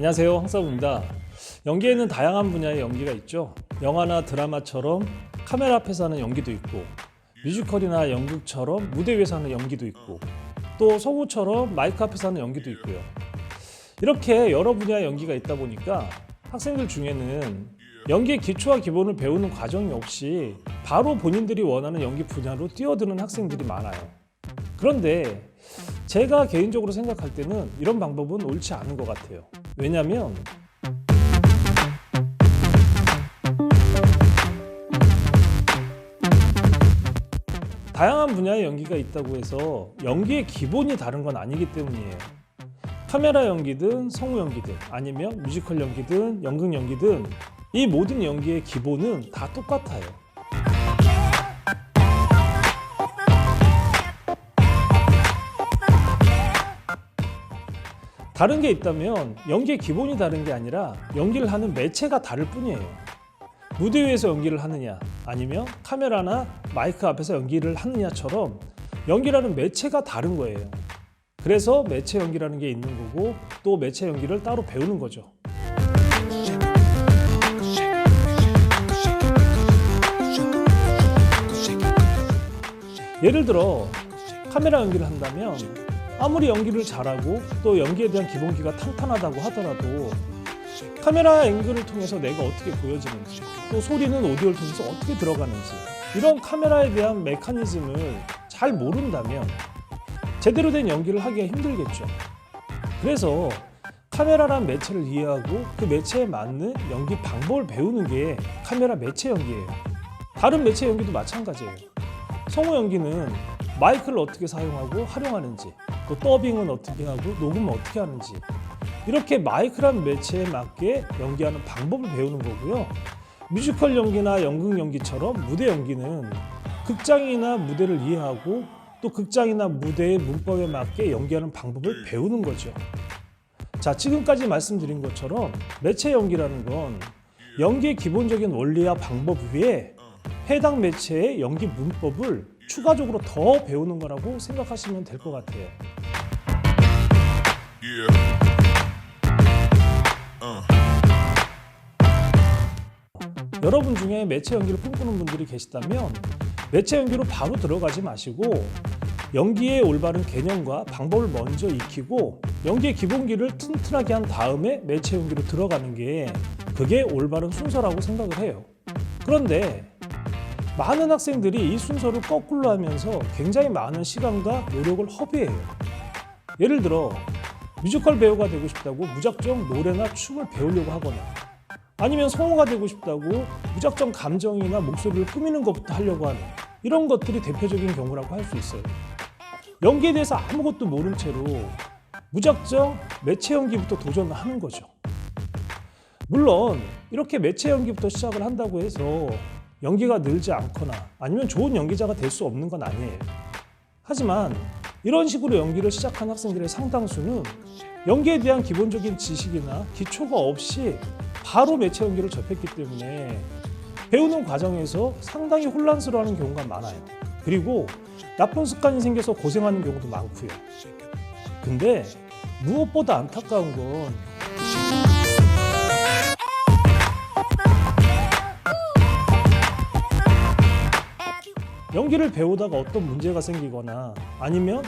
안녕하세요 황사부입니다. 연기에는 다양한 분야의 연기가 있죠. 영화나 드라마처럼 카메라 앞에서 하는 연기도 있고 뮤지컬이나 연극처럼 무대 위에서 하는 연기도 있고 또 성우처럼 마이크 앞에서 하는 연기도 있고요. 이렇게 여러 분야의 연기가 있다 보니까 학생들 중에는 연기의 기초와 기본을 배우는 과정이 없이 바로 본인들이 원하는 연기 분야로 뛰어드는 학생들이 많아요. 그런데 제가 개인적으로 생각할 때는 이런 방법은 옳지 않은 것 같아요. 왜냐하면 다양한 분야의 연기가 있다고 해서 연기의 기본이 다른 건 아니기 때문이에요. 카메라 연기든 성우 연기든 아니면 뮤지컬 연기든 연극 연기든 이 모든 연기의 기본은 다 똑같아요. 다른 게 있다면 연기의 기본이 다른 게 아니라 연기를 하는 매체가 다를 뿐이에요. 무대 위에서 연기를 하느냐 아니면 카메라나 마이크 앞에서 연기를 하느냐처럼 연기라는 매체가 다른 거예요. 그래서 매체 연기라는 게 있는 거고 또 매체 연기를 따로 배우는 거죠. 예를 들어 카메라 연기를 한다면 아무리 연기를 잘하고 또 연기에 대한 기본기가 탄탄하다고 하더라도 카메라 앵글을 통해서 내가 어떻게 보여지는지 또 소리는 오디오를 통해서 어떻게 들어가는지 이런 카메라에 대한 메커니즘을 잘 모른다면 제대로 된 연기를 하기가 힘들겠죠. 그래서 카메라란 매체를 이해하고 그 매체에 맞는 연기 방법을 배우는 게 카메라 매체 연기예요. 다른 매체 연기도 마찬가지예요. 성우 연기는 마이크를 어떻게 사용하고 활용하는지 또 더빙은 어떻게 하고 녹음은 어떻게 하는지 이렇게 마이크란 매체에 맞게 연기하는 방법을 배우는 거고요. 뮤지컬 연기나 연극 연기처럼 무대 연기는 극장이나 무대를 이해하고 또 극장이나 무대의 문법에 맞게 연기하는 방법을 배우는 거죠. 자, 지금까지 말씀드린 것처럼 매체 연기라는 건 연기의 기본적인 원리와 방법 위에 해당 매체의 연기 문법을 추가적으로 더 배우는 거라고 생각하시면 될 것 같아요. 여러분 중에 매체 연기를 꿈꾸는 분들이 계시다면 매체 연기로 바로 들어가지 마시고 연기의 올바른 개념과 방법을 먼저 익히고 연기의 기본기를 튼튼하게 한 다음에 매체 연기로 들어가는 게 그게 올바른 순서라고 생각을 해요. 그런데 많은 학생들이 이 순서를 거꾸로 하면서 굉장히 많은 시간과 노력을 허비해요. 예를 들어 뮤지컬 배우가 되고 싶다고 무작정 노래나 춤을 배우려고 하거나 아니면 성우가 되고 싶다고 무작정 감정이나 목소리를 꾸미는 것부터 하려고 하는 이런 것들이 대표적인 경우라고 할 수 있어요. 연기에 대해서 아무것도 모른 채로 무작정 매체 연기부터 도전을 하는 거죠. 물론 이렇게 매체 연기부터 시작을 한다고 해서 연기가 늘지 않거나 아니면 좋은 연기자가 될 수 없는 건 아니에요. 하지만 이런 식으로 연기를 시작한 학생들의 상당수는 연기에 대한 기본적인 지식이나 기초가 없이 바로 매체 연기를 접했기 때문에 배우는 과정에서 상당히 혼란스러워하는 경우가 많아요. 그리고 나쁜 습관이 생겨서 고생하는 경우도 많고요. 근데 무엇보다 안타까운 건 연기를 배우다가 어떤 문제가 생기거나 아니면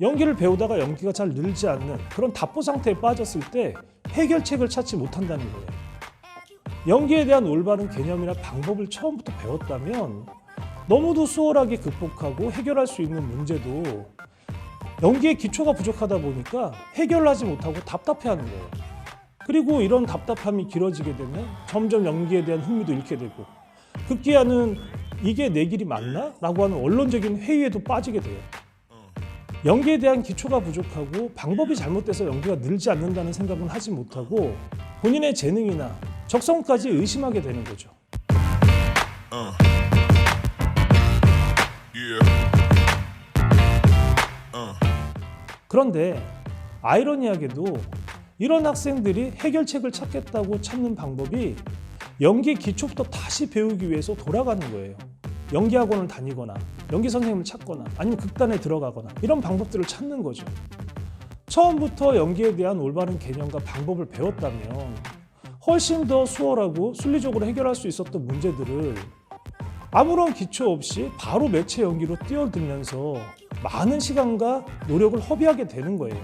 연기를 배우다가 연기가 잘 늘지 않는 그런 답보 상태에 빠졌을 때 해결책을 찾지 못한다는 거예요. 연기에 대한 올바른 개념이나 방법을 처음부터 배웠다면 너무도 수월하게 극복하고 해결할 수 있는 문제도 연기의 기초가 부족하다 보니까 해결하지 못하고 답답해하는 거예요. 그리고 이런 답답함이 길어지게 되면 점점 연기에 대한 흥미도 잃게 되고 급기야는 이게 내 길이 맞나? 라고 하는 원론적인 회의에도 빠지게 돼요. 연기에 대한 기초가 부족하고 방법이 잘못돼서 연기가 늘지 않는다는 생각은 하지 못하고 본인의 재능이나 적성까지 의심하게 되는 거죠. 그런데 아이러니하게도 이런 학생들이 해결책을 찾겠다고 찾는 방법이 연기 기초부터 다시 배우기 위해서 돌아가는 거예요. 연기 학원을 다니거나 연기 선생님을 찾거나 아니면 극단에 들어가거나 이런 방법들을 찾는 거죠. 처음부터 연기에 대한 올바른 개념과 방법을 배웠다면 훨씬 더 수월하고 순리적으로 해결할 수 있었던 문제들을 아무런 기초 없이 바로 매체 연기로 뛰어들면서 많은 시간과 노력을 허비하게 되는 거예요.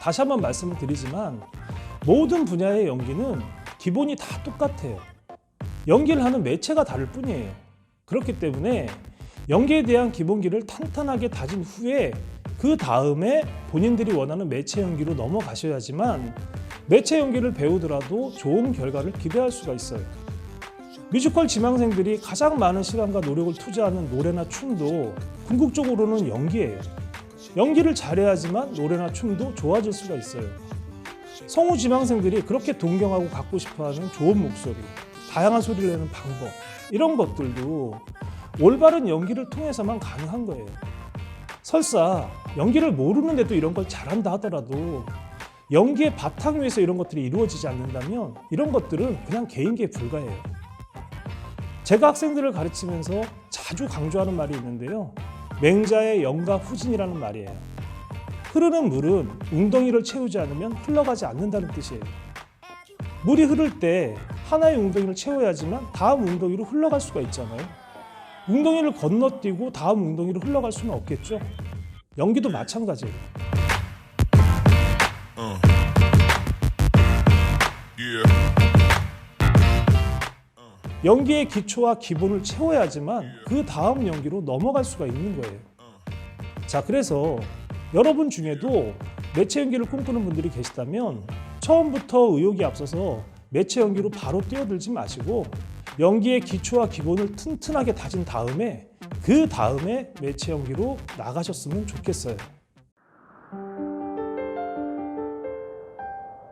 다시 한번 말씀을 드리지만 모든 분야의 연기는 기본이 다 똑같아요. 연기를 하는 매체가 다를 뿐이에요. 그렇기 때문에 연기에 대한 기본기를 탄탄하게 다진 후에 그 다음에 본인들이 원하는 매체 연기로 넘어가셔야지만 매체 연기를 배우더라도 좋은 결과를 기대할 수가 있어요. 뮤지컬 지망생들이 가장 많은 시간과 노력을 투자하는 노래나 춤도 궁극적으로는 연기예요. 연기를 잘해야지만 노래나 춤도 좋아질 수가 있어요. 성우 지망생들이 그렇게 동경하고 갖고 싶어하는 좋은 목소리, 다양한 소리를 내는 방법 이런 것들도 올바른 연기를 통해서만 가능한 거예요. 설사 연기를 모르는데도 이런 걸 잘한다 하더라도 연기의 바탕 위에서 이런 것들이 이루어지지 않는다면 이런 것들은 그냥 개인기에 불과해요. 제가 학생들을 가르치면서 자주 강조하는 말이 있는데요. 맹자의 영가 후진이라는 말이에요. 흐르는 물은 웅덩이를 채우지 않으면 흘러가지 않는다는 뜻이에요. 물이 흐를 때 하나의 웅덩이를 채워야지만 다음 웅덩이로 흘러갈 수가 있잖아요. 웅덩이를 건너뛰고 다음 웅덩이로 흘러갈 수는 없겠죠. 연기도 마찬가지예요. 연기의 기초와 기본을 채워야지만 그 다음 연기로 넘어갈 수가 있는 거예요. 자, 그래서 여러분 중에도 매체 연기를 꿈꾸는 분들이 계시다면 처음부터 의욕이 앞서서 매체 연기로 바로 뛰어들지 마시고 연기의 기초와 기본을 튼튼하게 다진 다음에 그 다음에 매체 연기로 나가셨으면 좋겠어요.